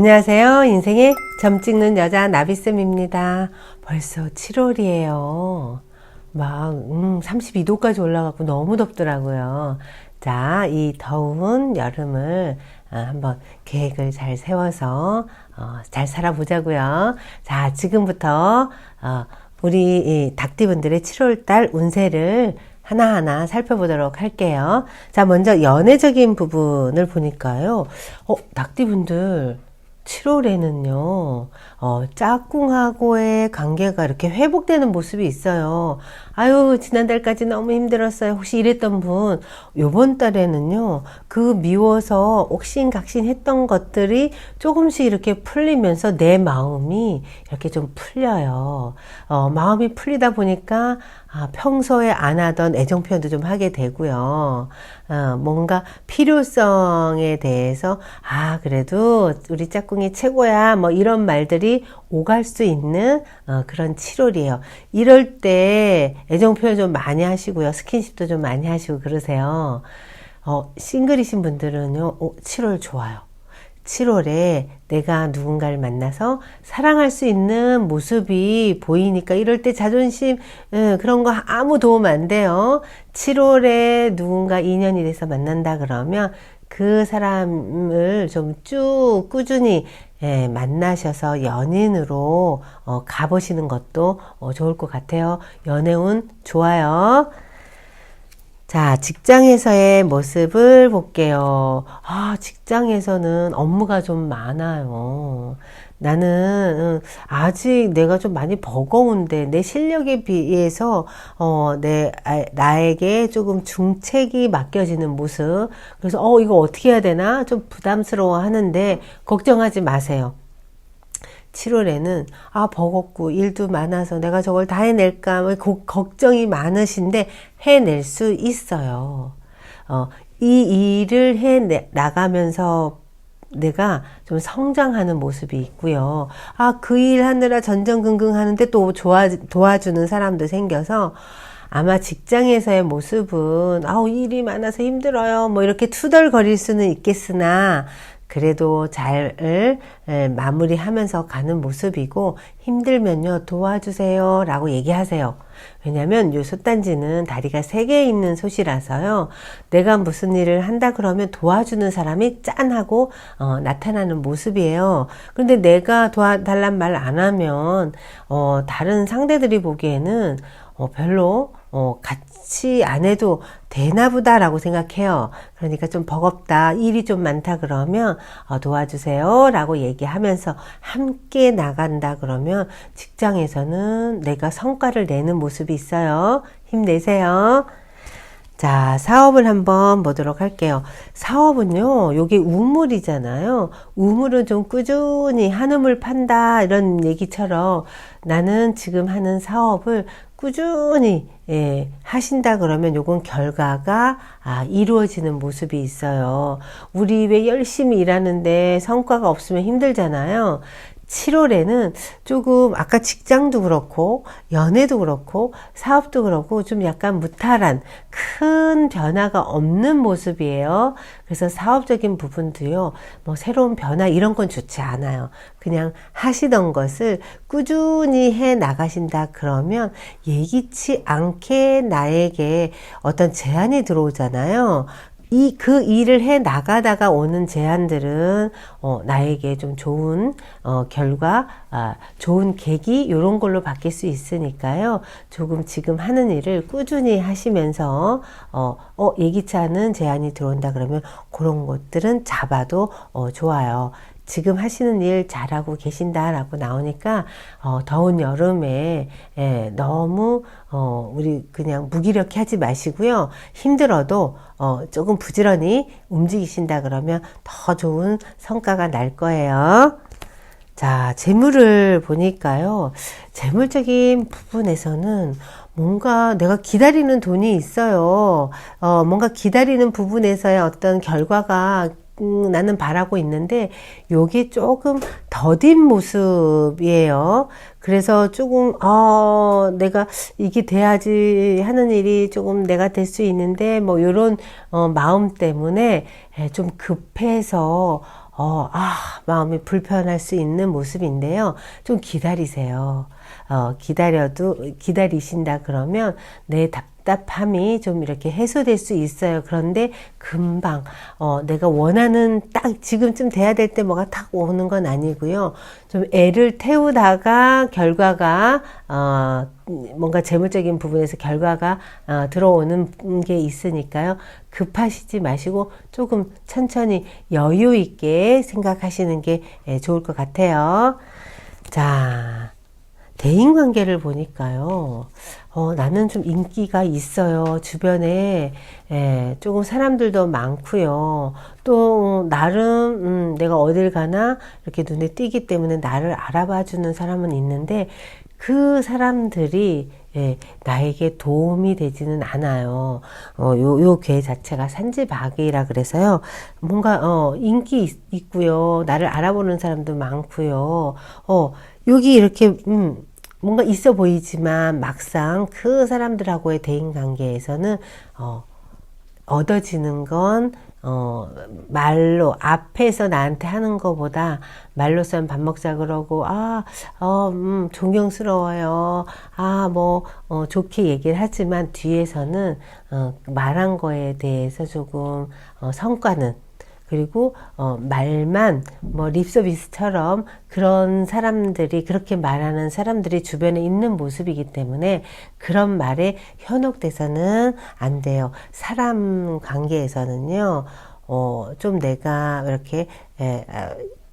안녕하세요. 인생의 점 찍는 여자 나비쌤입니다. 벌써 7월이에요. 막, 음, 32도까지 올라가고 너무 덥더라고요. 자, 이 더운 여름을 아, 한번 계획을 잘 세워서 어, 잘 살아보자고요. 자, 지금부터 어, 우리 이 닭띠분들의 7월달 운세를 하나하나 살펴보도록 할게요. 자, 먼저 연애적인 부분을 보니까요. 어, 닭띠분들 7월에는요, 어, 짝꿍하고의 관계가 이렇게 회복되는 모습이 있어요. 아유, 지난달까지 너무 힘들었어요. 혹시 이랬던 분, 요번 달에는요, 그 미워서 옥신각신 했던 것들이 조금씩 이렇게 풀리면서 내 마음이 이렇게 좀 풀려요. 어, 마음이 풀리다 보니까, 아, 평소에 안 하던 애정 표현도 좀 하게 되고요. 어, 뭔가 필요성에 대해서, 아, 그래도 우리 짝꿍이 최고야. 뭐 이런 말들이 오갈 수 있는 어, 그런 7월이에요. 이럴 때 애정 표현 좀 많이 하시고요. 스킨십도 좀 많이 하시고 그러세요. 어, 싱글이신 분들은요, 어, 7월 좋아요. 7월에 내가 누군가를 만나서 사랑할 수 있는 모습이 보이니까 이럴 때 자존심 음, 그런 거 아무 도움 안 돼요. 7월에 누군가 인연이 돼서 만난다 그러면 그 사람을 좀 쭉 꾸준히 예, 만나셔서 연인으로 어, 가보시는 것도 어, 좋을 것 같아요. 연애운 좋아요. 자, 직장에서의 모습을 볼게요. 아, 직장에서는 업무가 좀 많아요. 나는 아직 내가 좀 많이 버거운데 내 실력에 비해서 어, 내 나에게 조금 중책이 맡겨지는 모습. 그래서 어 이거 어떻게 해야 되나 좀 부담스러워 하는데 걱정하지 마세요. 7월에는 아 버겁고 일도 많아서 내가 저걸 다 해낼까 뭐 걱정이 많으신데 해낼 수 있어요. 어, 이 일을 해 나가면서 내가 좀 성장하는 모습이 있고요. 아, 그 일 하느라 전전긍긍 하는데 또 도와, 도와주는 사람도 생겨서 아마 직장에서의 모습은 아우 일이 많아서 힘들어요. 뭐 이렇게 투덜거릴 수는 있겠으나 그래도 잘 마무리하면서 가는 모습이고 힘들면요 도와주세요 라고 얘기하세요. 왜냐면 요 솥단지는 다리가 세 개 있는 솥이라서요. 내가 무슨 일을 한다 그러면 도와주는 사람이 짠 하고 어, 나타나는 모습이에요. 그런데 내가 도와달란 말 안 하면 어, 다른 상대들이 보기에는 어, 별로 어, 같이 안 해도 되나 보다라고 생각해요. 그러니까 좀 버겁다, 일이 좀 많다 그러면 어, 도와주세요 라고 얘기하면서 함께 나간다 그러면 직장에서는 내가 성과를 내는 모습이 있어요. 힘내세요. 자, 사업을 한번 보도록 할게요. 사업은요, 요게 우물이잖아요. 우물은 좀 꾸준히 한음을 판다, 이런 얘기처럼 나는 지금 하는 사업을 꾸준히 예, 하신다 그러면 요건 결과가 아, 이루어지는 모습이 있어요. 우리 왜 열심히 일하는데 성과가 없으면 힘들잖아요. 7월에는 조금 아까 직장도 그렇고 연애도 그렇고 사업도 그렇고 좀 약간 무탈한 큰 변화가 없는 모습이에요. 그래서 사업적인 부분도요. 뭐 새로운 변화 이런 건 좋지 않아요. 그냥 하시던 것을 꾸준히 해 나가신다 그러면 예기치 않게 나에게 어떤 제안이 들어오잖아요. 이, 그 일을 해 나가다가 오는 제안들은, 어, 나에게 좀 좋은, 어, 결과, 아, 좋은 계기, 요런 걸로 바뀔 수 있으니까요. 조금 지금 하는 일을 꾸준히 하시면서, 어, 어, 예기치 않은 제안이 들어온다 그러면 그런 것들은 잡아도, 어, 좋아요. 지금 하시는 일 잘하고 계신다라고 나오니까 어, 더운 여름에 예, 너무 어, 우리 그냥 무기력해 하지 마시고요. 힘들어도 어, 조금 부지런히 움직이신다 그러면 더 좋은 성과가 날 거예요. 자, 재물을 보니까요. 재물적인 부분에서는 뭔가 내가 기다리는 돈이 있어요. 어, 뭔가 기다리는 부분에서의 어떤 결과가 음, 나는 바라고 있는데 요게 조금 더딘 모습이에요. 그래서 조금 어 내가 이게 돼야지 하는 일이 조금 내가 될 수 있는데 뭐 요런 어 마음 때문에 예, 좀 급해서 어, 아, 마음이 불편할 수 있는 모습인데요. 좀 기다리세요. 어, 기다려도, 기다리신다 그러면 내 답 답함이 좀 이렇게 해소될 수 있어요. 그런데 금방, 어, 내가 원하는 딱 지금쯤 돼야 될 때 뭐가 탁 오는 건 아니고요. 좀 애를 태우다가 결과가, 어, 뭔가 재물적인 부분에서 결과가 어, 들어오는 게 있으니까요. 급하시지 마시고 조금 천천히 여유 있게 생각하시는 게 예, 좋을 것 같아요. 자, 대인 관계를 보니까요. 어, 나는 좀 인기가 있어요. 주변에 예, 조금 사람들도 많고요. 또 나름 음, 내가 어딜 가나 이렇게 눈에 띄기 때문에 나를 알아봐 주는 사람은 있는데 그 사람들이 예, 나에게 도움이 되지는 않아요. 어, 요, 요 괴 자체가 산지박이라 그래서요. 뭔가, 어, 인기 있, 있고요. 나를 알아보는 사람도 많고요. 어, 여기 이렇게, 음, 뭔가 있어 보이지만 막상 그 사람들하고의 대인 관계에서는, 어, 얻어지는 건 어, 말로, 앞에서 나한테 하는 것보다 말로선 밥 먹자 그러고, 아, 어, 음, 존경스러워요. 아, 뭐, 어, 좋게 얘기를 하지만 뒤에서는, 어, 말한 거에 대해서 조금, 어, 성과는 그리고 어, 말만 뭐 립서비스처럼 그런 사람들이 그렇게 말하는 사람들이 주변에 있는 모습이기 때문에 그런 말에 현혹돼서는 안 돼요. 사람 관계에서는요. 어, 좀 내가 이렇게 에,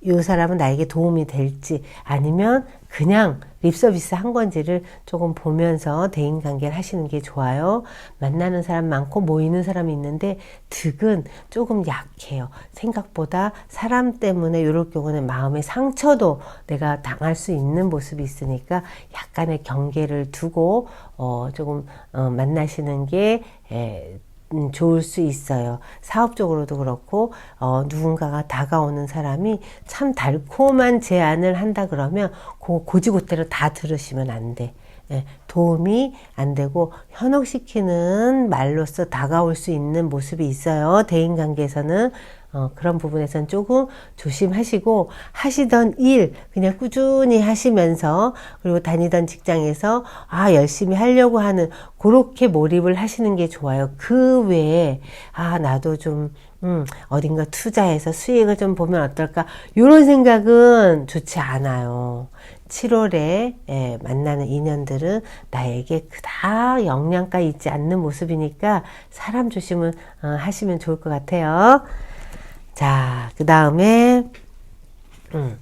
이 사람은 나에게 도움이 될지 아니면 그냥 립서비스 한 건지를 조금 보면서 대인관계를 하시는 게 좋아요. 만나는 사람 많고 모이는 사람이 있는데 득은 조금 약해요. 생각보다 사람 때문에 이럴 경우는 마음의 상처도 내가 당할 수 있는 모습이 있으니까 약간의 경계를 두고 어, 조금 어, 만나시는 게 에, 음, 좋을 수 있어요. 사업적으로도 그렇고 어, 누군가가 다가오는 사람이 참 달콤한 제안을 한다 그러면 그 고지고대로 다 들으시면 안 돼. 예, 도움이 안 되고 현혹시키는 말로써 다가올 수 있는 모습이 있어요. 대인 관계에서는 어, 그런 부분에선 조금 조심하시고 하시던 일 그냥 꾸준히 하시면서 그리고 다니던 직장에서 아 열심히 하려고 하는 그렇게 몰입을 하시는 게 좋아요. 그 외에 아 나도 좀 음, 어딘가 투자해서 수익을 좀 보면 어떨까? 이런 생각은 좋지 않아요. 7월에 예, 만나는 인연들은 나에게 그닥 영양가 있지 않는 모습이니까 사람 조심은 어, 하시면 좋을 것 같아요. 자, 그 다음에, 음,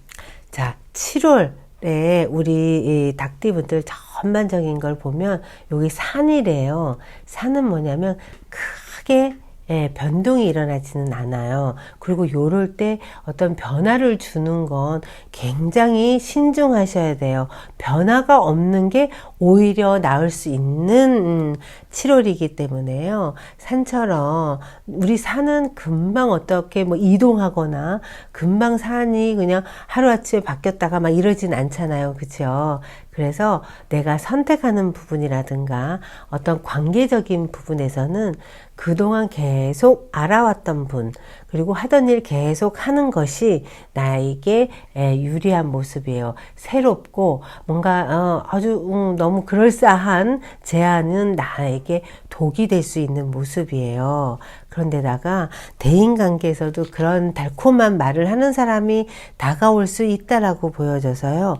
자, 7월에 우리 닭띠분들 전반적인 걸 보면 여기 산이래요. 산은 뭐냐면 크게 예, 변동이 일어나지는 않아요. 그리고 요럴 때 어떤 변화를 주는 건 굉장히 신중하셔야 돼요. 변화가 없는 게 오히려 나을 수 있는 음, 7월이기 때문에요. 산처럼 우리 산은 금방 어떻게 뭐 이동하거나 금방 산이 그냥 하루아침에 바뀌었다가 막 이러진 않잖아요. 그렇죠? 그래서 내가 선택하는 부분이라든가 어떤 관계적인 부분에서는 그동안 계속 알아왔던 분, 그리고 하던 일 계속 하는 것이 나에게 유리한 모습이에요. 새롭고 뭔가 어, 아주 음, 너무 그럴싸한 제안은 나에게 독이 될 수 있는 모습이에요. 그런데다가 대인 관계에서도 그런 달콤한 말을 하는 사람이 다가올 수 있다라고 보여져서요.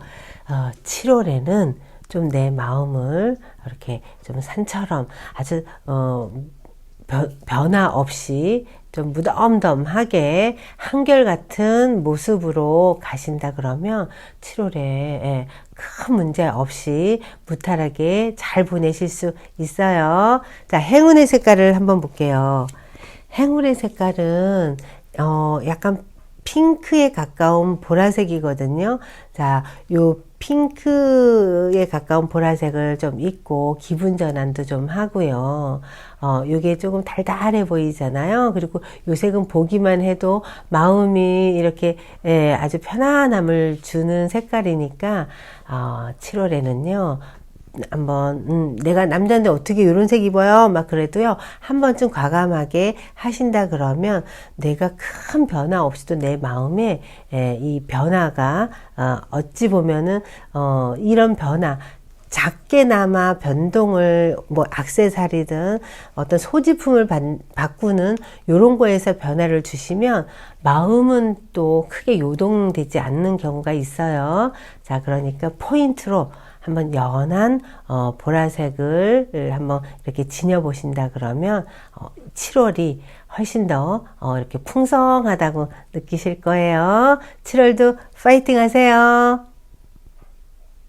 어, 7월에는 좀 내 마음을 이렇게 좀 산처럼 아주 어, 변화 없이 좀 무덤덤하게 한결같은 모습으로 가신다 그러면 7월에 예, 큰 문제 없이 무탈하게 잘 보내실 수 있어요. 자, 행운의 색깔을 한번 볼게요. 행운의 색깔은 어, 약간 핑크에 가까운 보라색이거든요. 자, 요 핑크에 가까운 보라색을 좀 입고 기분 전환도 좀 하고요. 어, 요게 조금 달달해 보이잖아요. 그리고 요 색은 보기만 해도 마음이 이렇게 예, 아주 편안함을 주는 색깔이니까 어, 7월에는요. 한번 음, 내가 남자인데 어떻게 이런 색 입어요? 막 그래도요 한 번쯤 과감하게 하신다 그러면 내가 큰 변화 없이도 내 마음에 에, 이 변화가 어, 어찌 보면은 어, 이런 변화 작게나마 변동을 뭐 악세사리든 어떤 소지품을 반- 바꾸는 요런 거에서 변화를 주시면 마음은 또 크게 요동되지 않는 경우가 있어요. 자, 그러니까 포인트로 한번 연한 어, 보라색을 한번 이렇게 지녀 보신다 그러면 어, 7월이 훨씬 더 어, 이렇게 풍성하다고 느끼실 거예요. 7월도 파이팅 하세요.